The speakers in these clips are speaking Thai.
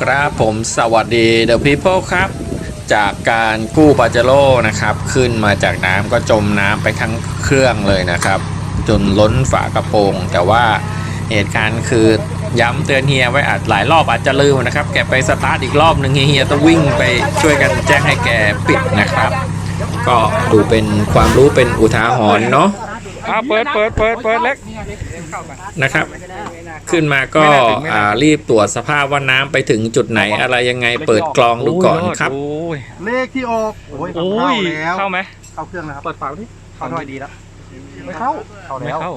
ครับผมสวัสดี The People ครับ จากการกู้ปาเจโร่นะครับ ขึ้นมาจากน้ำก็จมน้ำไปทั้งเครื่องเลยนะครับ จนล้นฝากระโปรง แต่ว่าเหตุการณ์คือย้ำเตือนเฮียไว้อาจหลายรอบอาจจะลืมนะครับ แกไปสตาร์ทอีกรอบหนึ่งเฮียต้องวิ่งไปช่วยกันแจ้งให้แกปิดนะครับ ก็ดูเป็นความรู้เป็นอุทาหรณ์เนาะ อ่าเปิดเปิดเปิดเปิดเล็กนะครับ ขึ้นมาก็อ่ารีบตรวจสภาพว่าน้ำไปถึงจุดไหนอะไรยังไงเปิดกรองดูก่อนครับ โอ้ยเลขที่ออกโอ้ยโอ้เข้ายแล้วเข้าไหมเข้าเครื่องแล้วครับเปิดฝาที่เข้าด้วยดีแล้วไม่เข้าเข้าไม่แล้วเข้า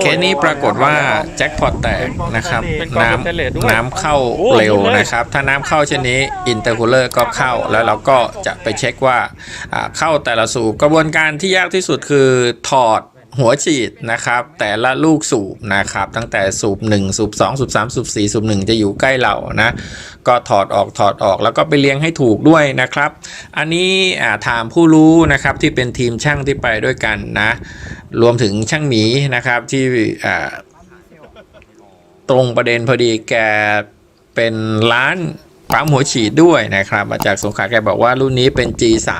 เคสนี้ปรากฏว่าแจ็คพอตแตกนะครับเป็นกล่องน้สแตนเลสด้วยำน้ำเข้าโอ้เร็วหมดเลยนะครับ ถ้าน้ำเข้าเช่นนี้อินเตอร์คูลเลอร์ก็เข้าแล้วเราก็จะไปเช็คว่าอ่าเข้าแต่ละสูบกระบวนการที่ยากที่สุดคือถอด หัวฉีดนะครับ แต่ละลูกสูบนะครับ ตั้งแต่สูบ1สูบ2สูบ3สูบ4สูบ1 จะอยู่ใกล้เรานะ ก็ถอดออกถอดออกแล้วก็ไปเลี้ยงให้ถูกด้วยนะครับ อันนี้ถามผู้รู้นะครับที่เป็นทีมช่างที่ไปด้วยกันนะ รวมถึงช่างหมีนะครับที่ตรงประเด็นพอดีแกเป็นร้าน ปั๊มหัวฉีดด้วยนะครับ มาจากสงขลาแกบอกว่ารุ่นนี้เป็น G3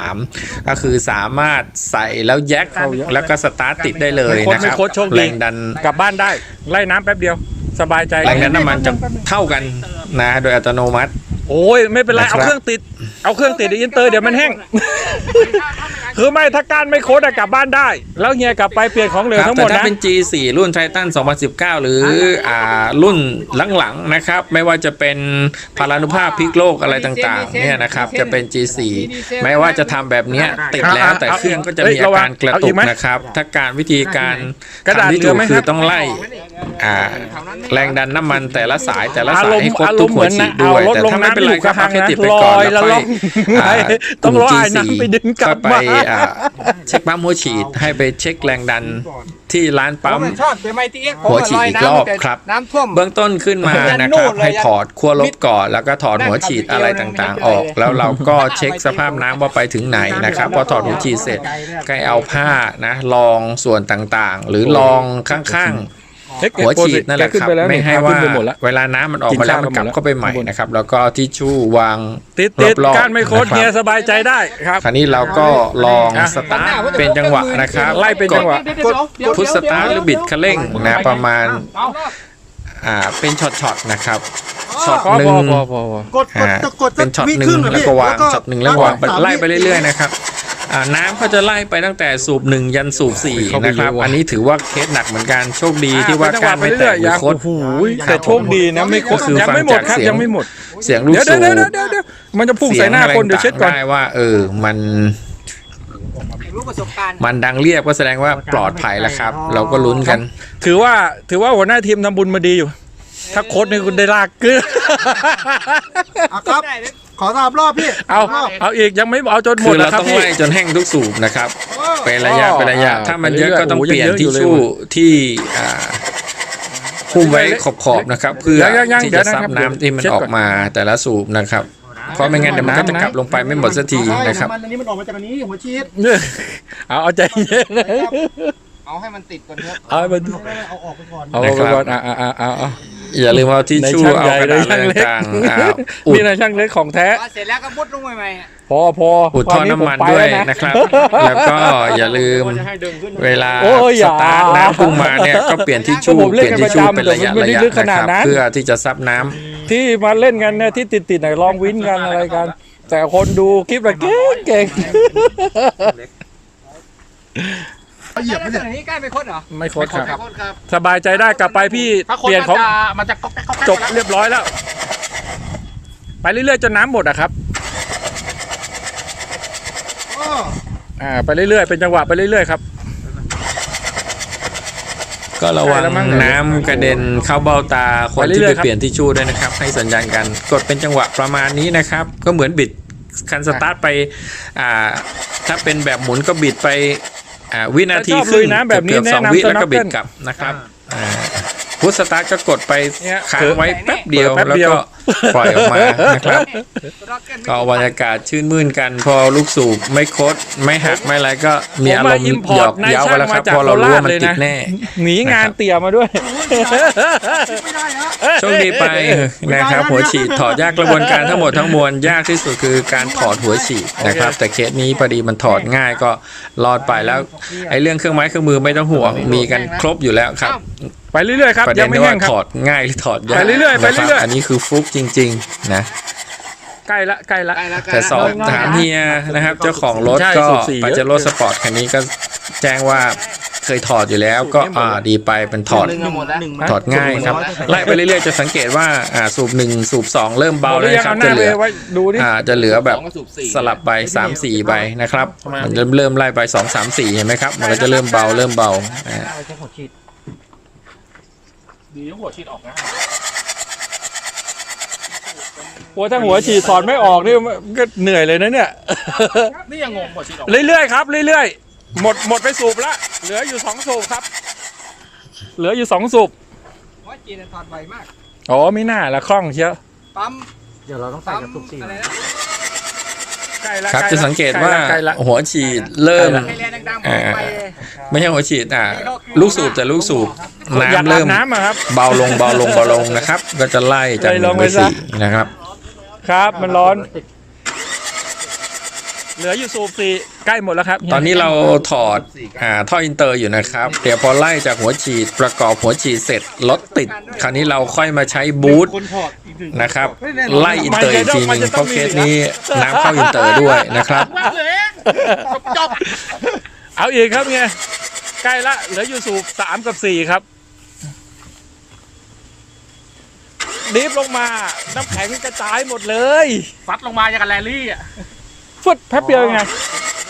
ก็คือสามารถใส่แล้วแยกแล้วก็สตาร์ทติดได้เลยนะคไม่รับโค้ชโชคแรดีงดันกลับบ้านได้ไล่น้ำแป๊บเดียว สบายใจแรงดันน้ำมันจะเท่ากันนะ โดยอัตโนมัติ โอ้ยไม่เป็นไรนะครับเอาเครื่องติด เอาเครื่องติดอินเตอร์เดี๋ยวมันแห้ง คือไม่ถ้าการไม่โค้ดอะกลับบ้านได้ แล้วเฮียกลับไปเปลี่ยนของเหลวครับทั้งหมแต่ดถ้านะเป็น G4 รุ่นไททัน2019 หรืออ่ารุ่นหลังๆนะครับ ไม่ว่าจะเป็นพารานุภาพพลิกโลกอะไรต่างๆ เนี่ยนะครับ จะเป็น G4 ไม่ว่าจะทำแบบเนี้ยติดแล้วแต่เครื่องก็จะมีอาการกระตุกนะครับ ถ้าการวิธีการกระดาษทำที่เหลืถูอกไหมคืครัอบต้องไล่ อ่าแรงดันน้ำมันแต่ละสายแต่ละอาสารยมณ์ให้ครบอาทุรกมณ์หัเหวมือนฉีนะดด้วยเอารถแต่ลงถ้าไม่น้ำเป็นไรครับอยู่เอาแค่ติดไปลก่อนอยแล้วแล้วค่อยล่องอ่าต้องรอลุ่มไอ้น้ำไปดึงกลัก็บไปมาอ่าเช็คปั๊มหัวฉีดให้ไปเช็คแรงดันที่ร้านปั๊มชอบแต่ไม่ที่เอ็กซ์หัวฉีดอีกรอบครับน้ำท่วมเบื้องต้นขึ้นมายันนะนู่ครับนเลยให้ยันถอดขั้วลบก่อนแล้วก็ถอดหัวฉีดอะไรต่างๆ ออก แล้วเราก็เช็คสภาพน้ำว่าไปถึงไหนนะครับพอถอดหัวฉีดเสร็จก็ให้เอาผ้านะรองส่วนต่างๆ หรือรองข้างๆ หัวฉีดนั่นแหละครับไม่ให้ว่าขึ้นไปหมดแล้วเวลาน้ำมันออกมาแล้วมันกลับเข้าไปใหม่นะครับ แล้วก็ทิชชู่วางติดติดรอบๆการไม่โค้ดนะครับเฮียสบายใจได้ครับคราวนี้เราก็ลองอะสตาร์ทเป็นจังหวะนะครับไล่เป็นจังหวะกดพุทสตาร์ทหรือบิดคันเร่งนะประมาณอ่าเป็นช็อตๆนะครับช็อตพอหนึ่พงอพอพอพอกดกดอ่าจะกดเป็นช็อตหนึ่งแล้วก็วางช็อตหนึ่งแล้ววางไล่ไปเรื่อยๆนะครับ อ่าน้ำก็จะไล่ไปตั้งแต่สูบหนึ่งยันสูบสี่เข้าไปนะครับเยอะว่ะอันนี้ถือว่าเคสหนักเหมือนกันโชคดีที่ว่าการไม่แตกหรือโคตรโอ้โหแต่โชคดีนะไม่โคตรก็คือยังไม่หมดครับฟังจากเสียงยังไม่หมด เสียงลูกเดี๋ยวสูเดี๋ยวบเดี๋ยวเดี๋ยวเดี๋ยวมันจะพุ่งใส่หน้าคนเดี๋ยวเช็ดก่อนได้ว่า เออมันรู้ประสบการณ์มันดังเรียบก็แสดงว่าปลอดภัยแล้วครับ เราก็ลุ้นกัน ถือว่าถือว่าหัวหน้าทีมทำบุญมาดีอยู่ ถ้าโค้ดนี่คุณได้ลากเกลืออะครับข อสามรอบพี่เอาสมรบ เอาอีกยังไม่เอาจนหมคืดอเรานะครับต้องพี่ ไล่จนแห้งทุกสูบนะครับ เป็นระยะอ๋อเป็นระยะอ่าถ้ามันเยอะไปเรื่อยๆก็ต้องโอ้โหเปลี่ยนยังเยอะอยู่ทิชเลยชู่ว่ะที่อ่าหุ้มไว้ขอบๆนะครับ เพื่อยังยังที่เดี๋จะยวนะซับครับน้ำที่มันเช็ดอก่ออนกมาแต่ละสูบนะครับ เพราะไม่งั้นเดี๋ยวมันก็จะน้ำนะ กลับลงไปไม่หมดสักทีนะครับ มันอันนี้มันออกมาจากอันนี้หัวชีดเอาเอาใจเย็นนะเอาให้มันติดก่อนเถอะเอาไปดูเอาออกไปก่อนเอาไปก่อนอ่าอ่าอ่าอ่าอ่า อย่าลืมเอาทิชในชู่ช่างเอาใหญ่กระในดาษอะไรช่างเล็กต่างๆอ่าอุดนี่นะช่างเล็กของแท้ พอเสร็จแล้วก็มุดลงใหม่ๆอะพอพออุดท่อน้ำมันด้วยนะครับ แล้วก็อย่าลืมเวลาโอ้ยอสย่า ตาร์ทน้ำพุ่งมาเนี่ยก็เปลี่ยนทิชชู่ผมเปเล่ลี่นยนกันทิชชู่ประจำเป็นระยะแต่มันไม่ระได้ยะลึกขนะนาคดรับนั้นเพื่อที่จะซับน้ำ ที่มาเล่นกันเนี่ยที่ติดๆหน่อยลองวินกันอะไรกัน แต่คนดูคลิปละเก่งเก่ง เหยียบไม่แล้วเสร็จนี้ใกล้ไปคดเหรอไม่โคตรครับคดครับสบายใจได้กลับไปพี่เปลี่ยนของมันจะก๊อกแก๊กก๊อกแก๊กจบเรียบร้อยแล้ว ไปเรื่อยๆจนน้ำหมดอะครับอ้ออ่าไปเรื่อยๆเป็นจังหวะไปเรื่อยๆครับ ก็ระวังใช่แล้วมั้งน้ำกระเด็นเข้าเบ้าตาคนไปที่เรื่ไปอยๆครับเปลี่ยนทิชชู่ด้วยนะครับ ให้สัญญาณกันกดเป็นจังหวะประมาณนี้นะครับ ก็เหมือนบิดคันสตาร์ทไปอ่าถ้าเป็นแบบหมุนก็บิดไป อ่าวินาทีชอบครึ่งลุยน้ำแบบนี้เกือบๆสองแนะนำวิตัวแล้วก็บิดนักเต้นกลับนะครับอ่า พุทสตาร์ทก็กดไปเนี่ยค้างไว้แป๊บเดียวเปิดแป๊บแล้วเดียวก็ปล่อยออกมานะครับ ก็บรรยากาศชื่นมื่นกัน พอลูกสูบไม่คด ไม่หักไม่อะไรก็มีอารมณ์อิมพหอยอร์ตกนายเย้าช่ากันงแล้วคมารับจากพอโคเรารู้ราชว่ามันเลยตินะดแน่หนีงานเตี่ยมาด้วยไม่ได้ฮะโชคดีไปนะครับ หัวฉีดถอดยากกระบวนการทั้งหมดทั้งมวลยากที่สุดคือการถอดหัวฉีดนะครับ แต่เคสนี้พอดีมันถอดง่ายก็รอดไปแล้วไอ้เรื่องเครื่องไม้เครื่องมือไม่ต้องห่วงมีกันครบอยู่แล้วครับ ไปเรื่อยๆครับประเด็ยันงไม่ที่แห้ว่างครับถอดง่ายหรือถอดยากไปเรื่อยๆไปนะคบเรื่อยๆอันนี้คือฟุกจริง ๆ นะ ใกล้ละใกล้ละใกล้แล้วใกล้แต่แล้วสอบถามเฮียนะครับ เจ้าของรถใช่ก็สูบสีเยอะปาเจโร่สปอร์ตคันนี้ก็แจ้งว่าเคยถอดอยู่แล้วก็อ่าดีไปเป็นถอดหนึ่งหมดแล้วถอดง่ายครับ ไล่ไปเรื่อยๆ จะสังเกตว่าอ่าสูบหนึ่งสูบสองเริ่มเบาหมดหแล้วรือยังนะครับเอาหจะน้าเหไปลือไว้ดูดิอ่าจะเหลือแบบสองกับสูบสี่สลับใบสามสี่ใบนะครับมันจะเริ่มไล่ไปสองสามสี่เห็นไหมครับ มันก็จะเริ่มเบาเริ่มเบาอ่า โอ้ถ้าหัวฉีดถอดไม่ออกนี่มันก็เหนื่อยเลยนะเนี่ย นี่ยังงงหัวฉีดออกเรื่อยๆครับเรื่อยๆหมดหมดไปสูบละเหลืออยู่สองสูบครับ เหลืออยู่สองสูบหัวฉีดถอดไวมาก อ๋อไม่น่าละคล่องเชียวปั๊มเดี๋ยวเราต้องใส่ปั๊มกระตุกสี่ อะไรนะใกล้ละ ครับใล้ลจะสังเกตว่าใกล้ละหัวฉีดเริ่มใกล้ละให้แรงดังๆอ่าไปเลยไม่ใช่หัวฉีดอ่าลูกสูบแต่ลูกสูบอยากน้ำอาเริ่บมน้ำอะครับเบาลงเบาลงเบาลงนะครับ ก็จะไล่จากหไล่ลนึ่งงไปไปซะสี่นะครับ ครับมันร้อน เหลืออยู่สูบสี่ ใกล้หมดแล้วครับตอนนี้เราถอดอ่าท่ออินเตอร์อยู่นะครับ เดี๋ยวพอไล่จากหัวฉีดประกอบหัวฉีดเสร็จรถติด คราวนี้เราค่อยมาใช้บูทคนถอดอีกหนึ่งนะครับ ไล่อินเตอร์อีกทีหนึงเพราะเคสนี้น้ำเข้าอินเตอร์ด้วยนะครับเอาอีกครับเนี่ยใกล้ละเหลืออยู่สูบสามกับสี่ครับดิฟลงมา น้ำแข็งกระจายหมดเลย ฟัดลงมาอย่างกับแรลลี่อะฟึดแป๊บเดียว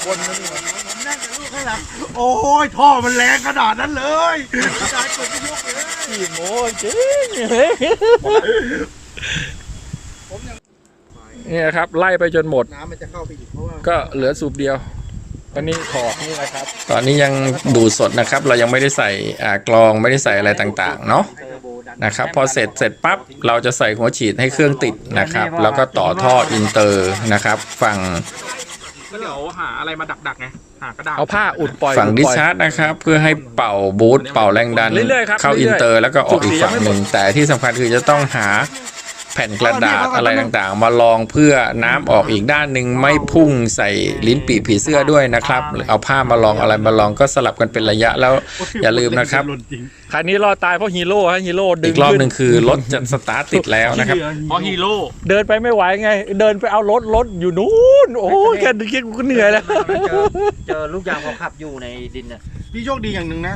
เองไงผมนั่งกับลูกข้างหลังโอ้ยท่อมันแรงขนาดนั้นเลยกระจายกดไม่ยกเลยขี้โมจริงเนี่ยครับ ไล่ไปจนหมด น้ำมันจะเข้าไปอีกเพราะว่าก็เหลือสูบเดียวตอนนี้ถอดนี่นะครับ ตอนนี้ยังดูดสดนะครับ เรายังไม่ได้ใส่อ่ากรองไม่ได้ใส่อะไรต่างๆ เนาะนะครับ พอเสร็จเสร็จปั๊บเราจะใส่หัวฉีดให้เครื่องติดนะครับ แล้วก็ต่อท่ออินเตอร์นะครับ ฝั่ง ก็เดี๋ยวหาอะไรมาดักๆไงหากระดาษ เอาผ้าอุดปล่อยฝั่งอุดิปล่อยชาร์จนะครับ เพื่อให้เป่าบูทเป่าแรงดัน เรื่อยๆครับเข้าเรื่อิอยๆนเตอร์แล้วก็ออกอีกจุดเสียฝั่งหนึ่งแต่ที่สำคัญคือจะต้องหา แผ่นกระดาษอะไรต่างๆ มาลองเพื่อน้ำออกอีกด้านหนึ่งไม่พุ่งใส่ลิ้นปีกผีเสื้อด้วยนะครับเอาผ้ามาลองอะไรมาลองก็สลับกันเป็นระยะแล้วอย่าลืมนะครับคันนี้รอดตายเพราะฮีโร่ฮะฮีโร่ดึอีงกรอบขึ้หนึ่งคือรถจะสตาร์ทติดแล้วนะครับเพราะฮีโร่เดินไปไม่ไหวไง เดินไปเอารถรถอยู่นู้นโอ้ยแค่คิดกูก็เหนื่อยแล้วเจอเจอลูกยางเขาขับอยู่ในดินน่ะพี่โชคดีอย่างหนึ่งนะ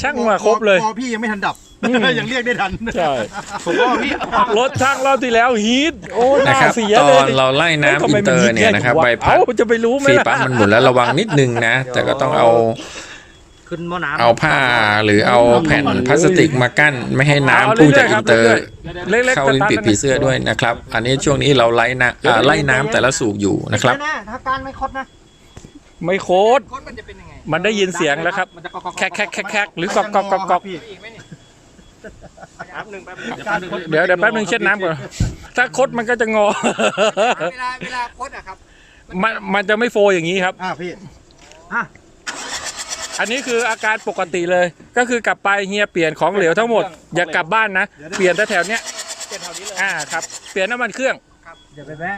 ช่างมาครบเลยพอพี่ยังไม่ทันดับอืม ยังเรียกได้ทันใช่ผมว่าพี่รถช่างรอบที่แล้วฮีทโอ้หนะน้าครับเสียตเลอย นเราไล่น้ำอินเตอร์เนี่ยนะครับใบพัดเอ้าจะไปรู้ไหมฟีล่ะปั๊มมันหมุนแล้วระวังนิดนึงนะ แต่ก็ต้องเอาขึ้นหม้อน้ำเอาผ้าหรือเอาแผ่นพลาสติกมากั้น ไม่ให้น้ำพุ่งจากอินเตอร์ เล็กๆเข้าลิ้นปีกผีเสื้อด้วยนะครับ อันนี้ช่วงนี้เราไล่น้ำอ่าไล่น้ำแต่ละสูบอยู่นะครับนะถ้าการไม่คดนะไม่โคตรโค้ดมันจะเป็นยังไงมันได้ยินเสียงแล้วครับ มันจะก๊อกๆๆๆแคกแคกแคกแคกหรือกอกกอกกอกกอกพี่อีกไหมนี่แป๊บหนึ่งแป๊บหนึ่งเดี๋ยวเดี๋ยวแป๊บนึงเช็ดน้ำก่อน ถ้าคดมันก็จะงอ เวลาเวลาโค้ดอะครับมันมันจะไม่โฟอย่างนี้ครับ อ่าพี่อันนี้คืออาการปกติเลย ก็คือกลับไปเฮียเปลี่ยนของเหลวทั้งหมด อย่ากลับบ้านนะ เปลี่ยนแถวๆเนี้ยเจ็ดแถวนี้เลยอ่าครับ เปลี่ยนน้ำมันเครื่องเดี๋ยวไปแวะ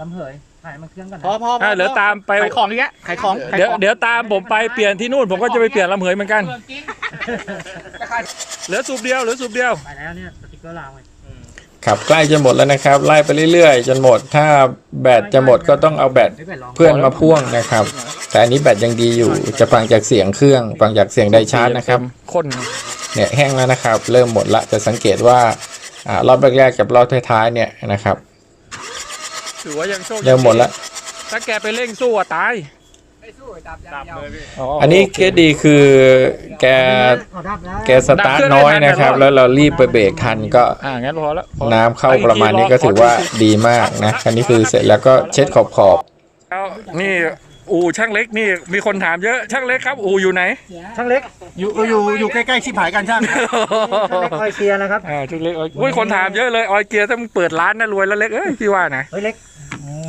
ลำเหยถ่ายมันเครื่องกันพอพอพอ่าเหลือตามไปขายของอีกแล้วขายของขายเดี๋ยวของเดี๋ยวตามผมไปเปลี่ยนที่นู่นผมก็จะไปเปลี่ยนลำเหยเหมือนกันเมืองจริงจะขาย เหลือสูบเดียวเหลือสูบเดียว ไปแล้วเนี่ยสติกเกอร์ลาวไงครับใกล้จะหมดแล้วนะครับ ไล่ไปเรื่อยๆ จนหมด ถ้าแบตจะหมดก็ต้องเอาแบตไม่เป็นลองเพื่อนมาพ่วงนะครับ แต่อันนี้แบตยังดีอยู่จะฟังจากเสียงเครื่อง ฟังจากเสียงไดชาร์จนะครับข้นเนี่ยแห้งแล้วนะครับ เริ่มหมดละจะสังเกตว่าอ่ารอบแรกๆกับรอบท้ายๆเนี่ยนะครับถือว่ายังโชคดีเริ่มหมดละถ้าแกไปเร่งสู้อะตายไม่ สู้ดับอย่างเดียวอันนี้เคสดีคือแกเขาดับแล้วแกสตาร์ทน้อยนะครับ แล้วเรารีบไปเบรกทันก็อ่างั้นพอแล้วพอน้ำเข้าประมาณนี้ก็ถือว่าดีมากนะคันนี้คือเสร็จแล้วก็เช็ดขอบขอบแล้วนี่อู่ช่างเล็กนี่มีคนถามเยอะช่างเล็กครับ อู่อยู่ไหน ช่างเล็กอยู่อยู่อยู่ใกล้ๆชิบหายกันช่างช่างเล็กคอยเคลียร์นะครับอ่าช่างเล็กออยอุ้ยคนถามเยอะเลยออยเกียร์ถ้ามึงเปิดร้านนะรวยแล้วเล็กเอ้ยพี่ว่านะเฮ้ยเล็ก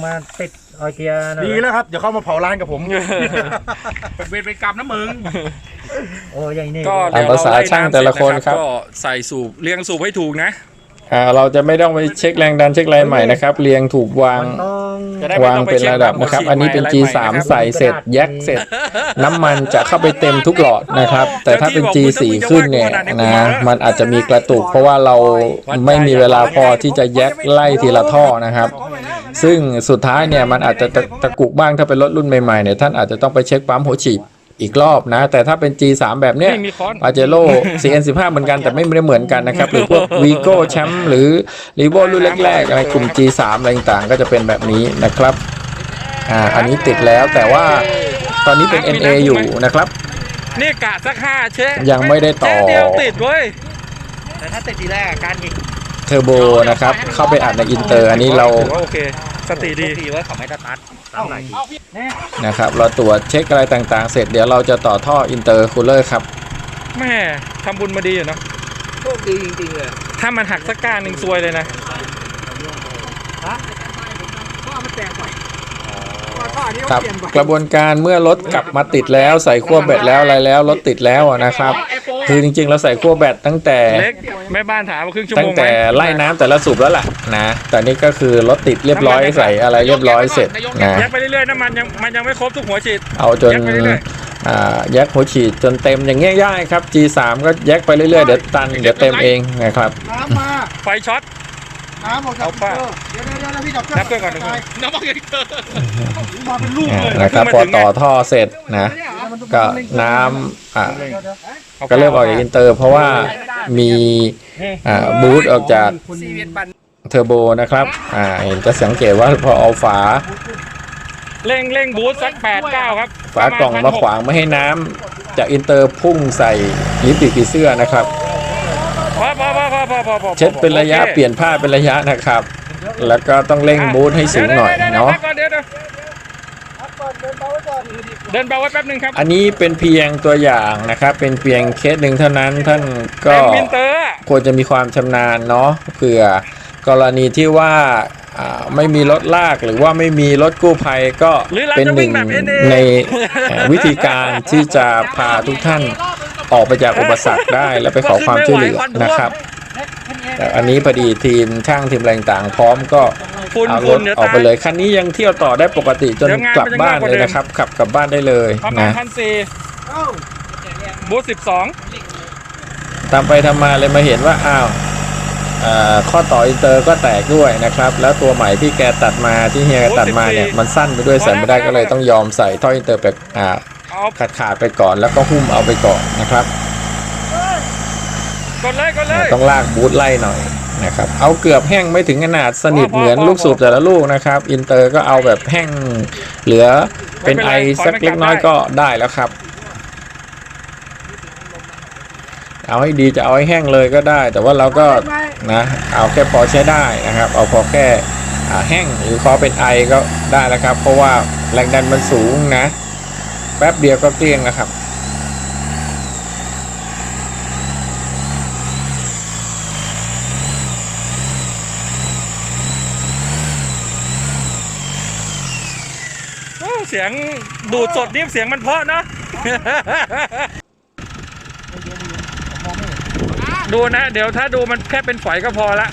มาติด คอยเคลียร์หน่อยดีแล้วครับ เดี๋ยวเข้ามาเผาร้านกับผม เป็นเวรเป็นกรรมนะมึง โอ้ยใหญ่นี่ก็ตามภาษาช่างแต่ละคนครับ ก็ใส่สูบเรียงสูบให้ถูกนะ อ่าเราจะไม่ต้องไปเช็คแรงดันเช็คอะไรใหม่นะครับ เรียงถูกวาง มันต้องจะได้ไม่วางต้องไปเป็นช็คระดับนะครับว่าอันนี้เป็นหัวฉีด G3 ใหม่อะไรใส่เสร็จแยกเสร็จ น้ำมันจะเข้าไปเต็มทุกหลอดนะครับ แต่ถ้าเป็น G4 ขึ้นเนี่ยนะมันอาจจะมีกระตุก เพราะว่าเราไม่มีเวลาพอที่จะแยกไล่ทีละท่อนะครับ ซึ่งสุดท้ายเนี่ยมันอาจจะตะตะกุกบ้างถ้าเป็นรถรุ่นใหม่ๆเนี่ยท่านอาจจะต้องไปเช็คปั๊มหัวฉีดอีกรอบนะ แต่ถ้าเป็น G3 แบบเนี้ยนี่มีค้อน ปาเจโร่ CN15 เหมือนกันแต่ไม่ได้เหมือนกันนะครับ หรือพวก Vigo แชมป์หรือ r e v o รุ่นแรกๆอะไรกลุ่ม G3 อะไรต่างๆ ก็จะเป็นแบบนี้นะครับอ่าอันนี้ติดแล้วแต่ว่าตอนนี้เป็น NA อยู่นะครับ นี่กะสักห้าเชะยังไม่ได้ต่อ เชะเดียวติดเว้ย แต่ถ้าติดทีแรกการยิง เทอร์โบนะครับ เข้าไปอัดในอินเตอร์อันนี้เราถือว่าโอเค สติดีดีไว้เขาไม่ได้ตัดตามไหนนะครับ เราตรวจเช็คอะไรต่างๆ เสร็จเดี๋ยวเราจะต่อท่ออินเตอร์คูลเลอร์ครับแม่ทำบุญมาดีอยู่เนาะโชคดีจริงๆเลยถ้ามันหักสักก้านหนึ่งซวยเลยนะ ครับกระบวนการเมื่อรถกลับมาติดแล้วใส่ขั้วแบตแล้วอะไรแล้วรถติดแล้วอะนะครับ คือจริงๆเราใส่ขั้วแบตตั้งแต่ เล็กแม่บ้านถามว่าครึ่งชั่วตั้โมงงไหมแต่ไล่น้ำแต่ละสูบแล้วล่ะนะแต่นี่ก็คือรถติดเรียบร้อยใส่อะไรเรียบร้อยเสร็จนะยัดไปเรื่อยๆน้ำมันยังมันยังไม่ครบทุกหัวฉีด เอาจนยัดไปเรื่อย อ่าแยกหัวฉีดจนเต็มอย่างเงี้ยย่ายครับ G3 ก็แยกไปเรื่อยๆเดี๋ยวตันเดี๋ยวเต็มเองนะครับน้ำมาไฟช็อต น้ำออกจากเอาป่ะเดี๋ยวเดี๋ยวเดี๋ยวพี่ดับนับเครื่องก่อนนับเครื่องน้ำมันเกินมาเป็นลูกเลยนะครับพอต่อท่อเสร็จนะ ก็น้ำอ่าก็เริ่มออกจากอินเตอร์ เพราะว่ามีอ่าบูทออกจากเทอร์โบนะครับอ่าเห็นจะสังเกตว่าพอเอาฝาเร่งเร่งบูสต์สักแปดเก้าครับ ฝากล่องมาขวางไม่ให้น้ำจากอินเตอร์พุ่งใส่ลิปติดผีเสื้อนะครับ พอพอพอพอพอพอพอเช็ดเป็นระยะโอคเปลี่ยนผ้าเป็นระยะนะครับ แล้วก็ต้องเร่งบูทให้สูงหน่อยเนาะดี๋ยวดี๋ยวเดินเบาไว้แป๊บหนึงครับอันนี้เป็นเพียงตัวอย่างนะครับ เป็นเพียงเคสหนึ่งเท่านั้นท่านก็ เป็นมินเตอร์อะควรจะมีความชำนาญเนาะเผื่อกรณีที่ว่าอ่าไม่มีรถลากหรือว่าไม่มีรถกู้ภัยก็เป็นหนึ่งในเอ่อวิธีการที่จะพาทุกท่าน ออกไปจากอุปสรรคได้และไปขอความช่วยเหลือนะครับแต่อันนี้พอดีทีมช่างทีมแรงต่างพร้อมก็ฝุ่นเอารฝุ่ถนเดี๋ยวออกตายไปเลยคันนี้ยังเที่ยวต่อได้ปกติจนเดี๋ยวงานกลับมันจะบ้านมากกว่าเลยเดิมนะครับขับกลับบ้านได้เลยประมาณนะพันสี่บูสสิบสองตามไปทำมาเลยมาเห็นว่าอ้าวอ่าข้อต่ออินเตอร์ก็แตกด้วยนะครับ แล้วตัวใหม่ที่แกตัดมาที่เฮียแกตัดมาเนี่ยมันสั้นไปด้วยใส่ไม่ได้ก็เลยต้องยอมใส่ท่ออินเตอร์ไปอ่าเอา ขาดขาดๆไปก่อนแล้วก็หุ้มเอาไปก่อนนะครับกดเลยกดเลยต้องลากบูทไล่หน่อยนะครับเอาเกือบแห้งไม่ถึงขนาดสนิทพอพอเหมือนพอลูกสูบแต่ละลูกนะครับอินเตอร์ก็เอาแบบแห้งเหลือเป็นไม่เป็นไอไรขอสักไม่กลับเล็กน้อยได้ก็ได้แล้วครับ เอาให้ดีจะเอาให้แห้งเลยก็ได้ แต่ว่าเราก็นะเอาแค่พอใช้ได้นะครับ เอาพอแค่อ่าแห้งหรือพอเป็นไอก็ได้แล้วครับ เพราะว่าแรงดันมันสูงนะ แป๊บเดียวก็เกลี้ยงแล้วครับโอ้เสียงดูดสดนี่เสียงมันเพราะเนาะดูนะ เดี๋ยวถ้าดูมันแค่เป็นฝอยก็พอละ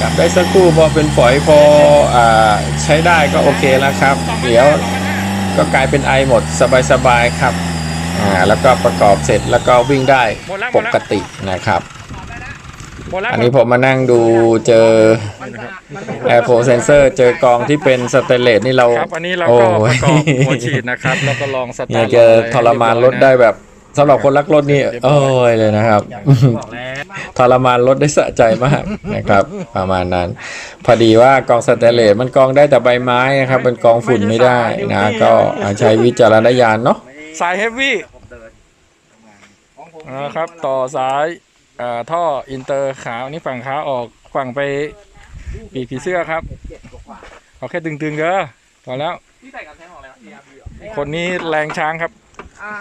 กลับได้สักครู่พอเป็นฝอยพออ่าใช้ได้ก็โอเคแล้วครับ เดี๋ยวก็กลายเป็นไอหมดสบายๆครับอ่าแล้วก็ประกอบเสร็จแล้วก็วิ่งได้ปกตินะครับหมดแล้วอันนี้ผมมานั่งดูเจอ Air Flow Sensor เจอกองที่เป็นสเตนเลสนี่เราครับอันนี้เราโอ้ก็ประยกอบหัวฉีดนะครับแล้วก็ลองสตาร์ทเนี่ยจะทรมานรถได้แบบ สำหรับคนรักรถนี่โอ้ยเลยนะครับทรมานรถได้สะใจมากนะครับ ประมาณนั้น พอดีว่ากองสเตนเลสมันกองได้แต่ใบไม้นะครับเป็นกองฝุ่นไม่ได้นะก็ใช้วิจารณญาณเนาะสายเฮฟวี่นะครับ ต่อสายเอ่อท่ออินเตอร์ขาวนี่ฝั่งขาออกฝั่งไปปีกผีเสื้อครับเอาแค่ตึงๆเด้อพอแล้วที่ใส่กับแทงของอะไรวะ ARB เหรอคนนี้แรงช้างครับ อ่า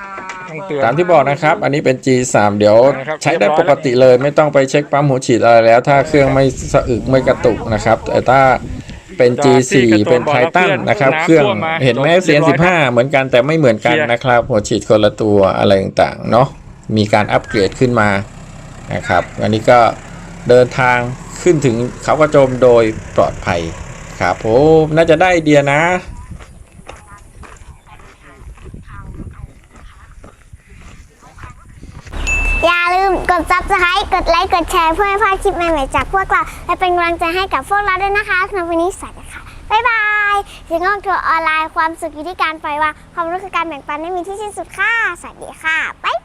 ต้องเตือนตามที่บอกนะครับ อันนี้เป็น G3 เดี๋ยวนะครับใช้ได้เรียบร้อยปกติเลย ไม่ต้องไปเช็คปั๊มหัวฉีดอะไรแล้ว ถ้าเครื่องไม่สะอึกไม่กระตุกนะครับแต่ถ้าเป็น G4 เป็นไททันนะครับ เครื่องเห็นไหมเสียง15เหมือนกันแต่ไม่เหมือนกันนะครับ หัวฉีดคนละตัวอะไรต่างๆเนาะมีการอัปเกรดขึ้นมานะครับ อันนี้ก็เดินทางขึ้นถึงเขากระโจมโดยปลอดภัยครับผมน่าจะได้ไอเดียนะ อย่าลืมกด subscribe กดไลค์ กด แชร์เพื่อให้พลาดคลิปใหม่ๆจากพวกเราและเป็นกำลังใจให้กับพวกเราด้วยนะคะสำหรับวันนี้สวัสดีค่ะ บ๊ายบายถึงห้องทัวร์ออนไลน์ความสุขอยู่ที่การปล่อยวางความรู้คือการแบ่งปันไม่มีที่สิ้นสุดค่ะ สวัสดีค่ะ บ๊าย